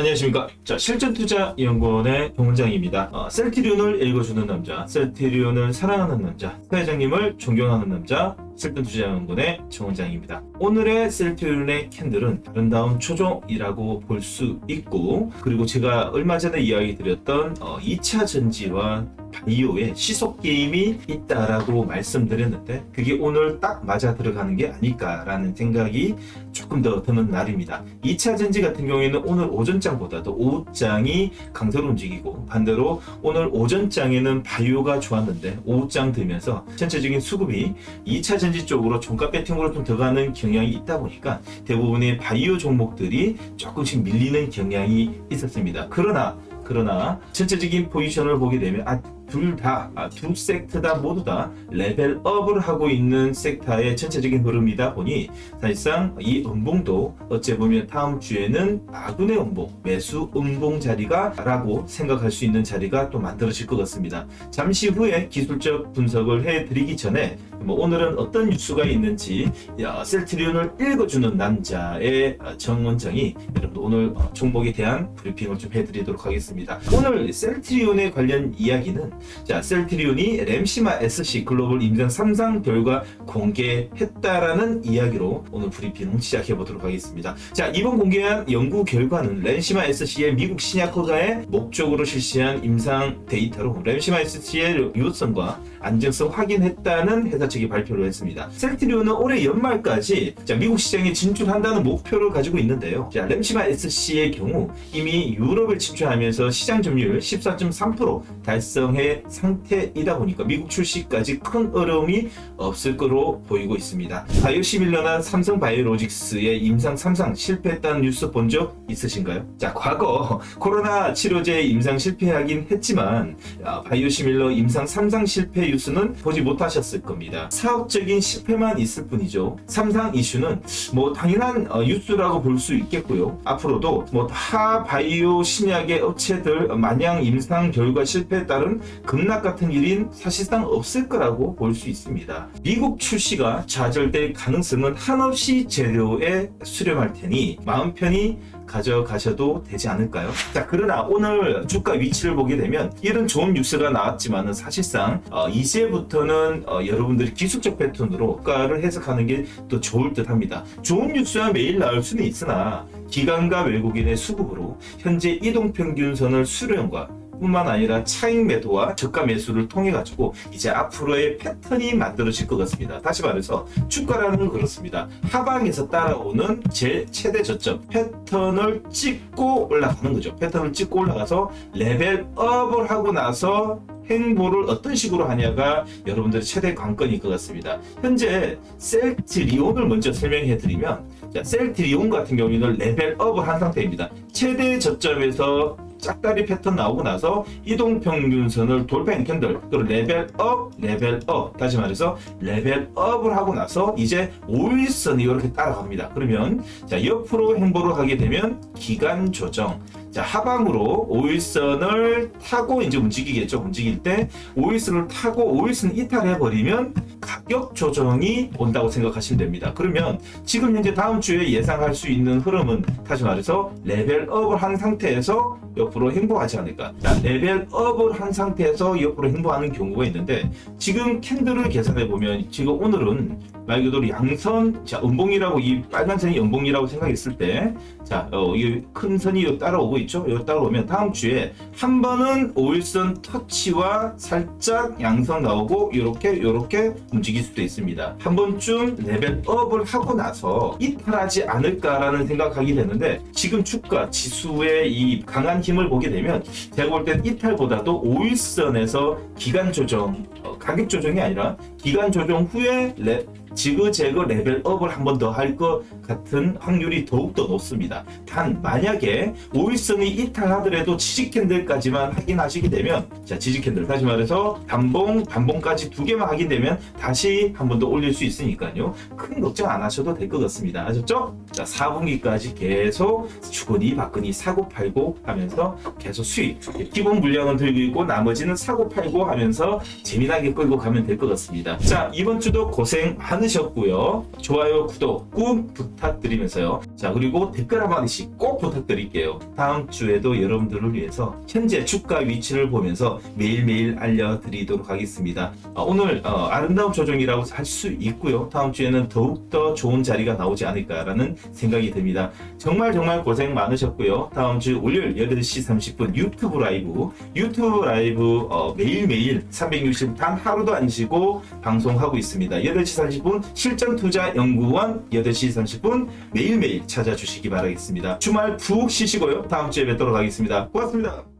안녕하십니까. 자, 실전투자연구원의 동원장입니다. 어, 셀티리온을 읽어주는 남자, 셀티리온을 사랑하는 남자, 사회장님을 존경하는 남자, 실전투자연구원의 정원장입니다. 오늘의 셀티리온의 캔들은 아름다운 초종이라고 볼 수 있고, 그리고 제가 얼마 전에 이야기 드렸던 어, 2차 전지와 바이오에 시속 게임이 있다라고 말씀드렸는데, 그게 오늘 딱 맞아 들어가는 게 아닐까라는 생각이 조금 더 드는 날입니다. 2차 전지 같은 경우에는 오늘 오전장보다도 오후장이 강세로 움직이고 반대로 오늘 오전장에는 바이오가 좋았는데 오후장 들면서 전체적인 수급이 2차 전지 쪽으로 종가 배팅으로 좀 들어가는 경향이 있다 보니까 대부분의 바이오 종목들이 조금씩 밀리는 경향이 있었습니다. 그러나 그러나 전체적인 포지션을 보게 되면 아, 둘 다, 아, 두 섹터 다 모두 다 레벨업을 하고 있는 섹터의 전체적인 흐름이다 보니 사실상 이 음봉도 어째 보면 다음 주에는 아군의 음봉, 매수 음봉 자리가 라고 생각할 수 있는 자리가 또 만들어질 것 같습니다. 잠시 후에 기술적 분석을 해드리기 전에 뭐 오늘은 어떤 뉴스가 있는지 야, 셀트리온을 읽어주는 남자의 어, 정원장이 여러분 오늘 어, 종목에 대한 브리핑을 좀 해드리도록 하겠습니다. 오늘 셀트리온에 관련 이야기는 자 셀트리온이 램시마 SC 글로벌 임상 3상 결과 공개했다라는 이야기로 오늘 브리핑 시작해 보도록 하겠습니다. 자 이번 공개한 연구 결과는 램시마 SC의 미국 신약 허가의 목적으로 실시한 임상 데이터로 램시마 SC의 유효성과 안정성 확인했다는 회사 측이 발표를 했습니다. 셀트리온은 올해 연말까지 자, 미국 시장에 진출한다는 목표를 가지고 있는데요. 자, 램시마 SC의 경우 이미 유럽을 진출하면서 시장 점유율 14.3% 달성해 상태이다 보니까 미국 출시까지 큰 어려움이 없을 거로 보이고 있습니다. 바이오시밀러나 삼성 바이오로직스의 임상 3상 실패했다는 뉴스 본 적 있으신가요? 자, 과거 코로나 치료제 임상 실패하긴 했지만 아, 바이오시밀러 임상 3상 실패 뉴스는 보지 못하셨을 겁니다. 사업적인 실패만 있을 뿐이죠. 3상 이슈는 뭐 당연한 어, 뉴스라고 볼 수 있겠고요. 앞으로도 뭐 타 바이오 신약의 업체들 마냥 임상 결과 실패에 따른 급락 같은 일인 사실상 없을 거라고 볼 수 있습니다. 미국 출시가 좌절될 가능성은 한없이 재료에 수렴할 테니 마음 편히 가져가셔도 되지 않을까요? 자, 그러나 오늘 주가 위치를 보게 되면 이런 좋은 뉴스가 나왔지만은 사실상 어, 이제부터는 어, 여러분들이 기술적 패턴으로 주가를 해석하는 게더 좋을 듯 합니다. 좋은 뉴스가 매일 나올 수는 있으나 기관과 외국인의 수급으로 현재 이동평균선을 수렴과 뿐만 아니라 차익 매도와 저가 매수를 통해 가지고 이제 앞으로의 패턴이 만들어질 것 같습니다. 다시 말해서 주가라는 건 그렇습니다. 하방에서 따라오는 제 최대 저점 패턴을 찍고 올라가는 거죠. 패턴을 찍고 올라가서 레벨업을 하고 나서 행보를 어떤 식으로 하냐가 여러분들의 최대 관건일 것 같습니다. 현재 셀트리온을 먼저 설명해 드리면 자, 셀트리온 같은 경우에는 레벨업을 한 상태입니다. 최대 저점에서 짝다리 패턴 나오고 나서 이동평균선을 돌파한 캔들 그리고 레벨업 레벨업 다시 말해서 레벨업을 하고 나서 이제 5일선이 이렇게 따라갑니다. 그러면 자 옆으로 행보를 하게 되면 기간 조정 자 하방으로 5일선을 타고 이제 움직이겠죠. 움직일 때 5일선을 타고 5일선 이탈해 버리면 가격 조정이 온다고 생각하시면 됩니다. 그러면 지금 현재 다음 주에 예상할 수 있는 흐름은 다시 말해서 레벨업을 한 상태에서 옆으로 행보하지 않을까. 자, 레벨업을 한 상태에서 옆으로 행보하는 경우가 있는데 지금 캔들을 계산해 보면 지금 오늘은 말 그대로 양선 자 음봉이라고 이 빨간 선이 연봉이라고 생각했을 때 자 어, 이큰 선이 요 따라오고 있죠? 요 따라오면 다음 주에 한 번은 5일선 터치와 살짝 양선 나오고 이렇게 이렇게 움직일 수도 있습니다. 한 번쯤 레벨업을 하고 나서 이탈하지 않을까라는 생각하게 되는데 지금 주가 지수의 이 강한 힘을 보게 되면 제가 볼 땐 이탈보다도 5일선에서 기간 조정 어, 가격 조정이 아니라 기간 조정 후에 레, 지그재그 레벨업을 한 번 더 할 것 같은 확률이 더욱더 높습니다. 단 만약에 5일선이 이탈하더라도 지지캔들까지만 확인하시게 되면 자 지지캔들 다시 말해서 반봉 반봉까지 두 개만 확인되면 다시 한 번 더 올릴 수 있으니까요. 큰 걱정 안 하셔도 될 것 같습니다. 아셨죠? 자 4분기까지 계속 주거니 받거니 사고 팔고 하면서 계속 수익 기본 물량은 들고 있고 나머지는 사고 팔고 하면서 재미나게 끌고 가면 될 것 같습니다. 자 이번 주도 고생 많으셨습니다. 많으셨고요. 좋아요, 구독 꾹 부탁드리면서요. 자, 그리고 댓글 한마디씩 꼭 부탁드릴게요. 다음 주에도 여러분들을 위해서 현재 주가 위치를 보면서 매일매일 알려드리도록 하겠습니다. 어, 오늘 어, 아름다운 조정이라고 할 수 있고요. 다음 주에는 더욱더 좋은 자리가 나오지 않을까라는 생각이 듭니다. 정말 정말 고생 많으셨고요. 다음 주 월요일 8시 30분 유튜브 라이브, 유튜브 라이브 어, 매일매일 360단 하루도 안 쉬고 방송하고 있습니다. 8시 30분 실전투자연구원 8시 30분 매일매일 찾아주시기 바라겠습니다. 주말 푹 쉬시고요. 다음 주에 뵙도록 하겠습니다. 고맙습니다.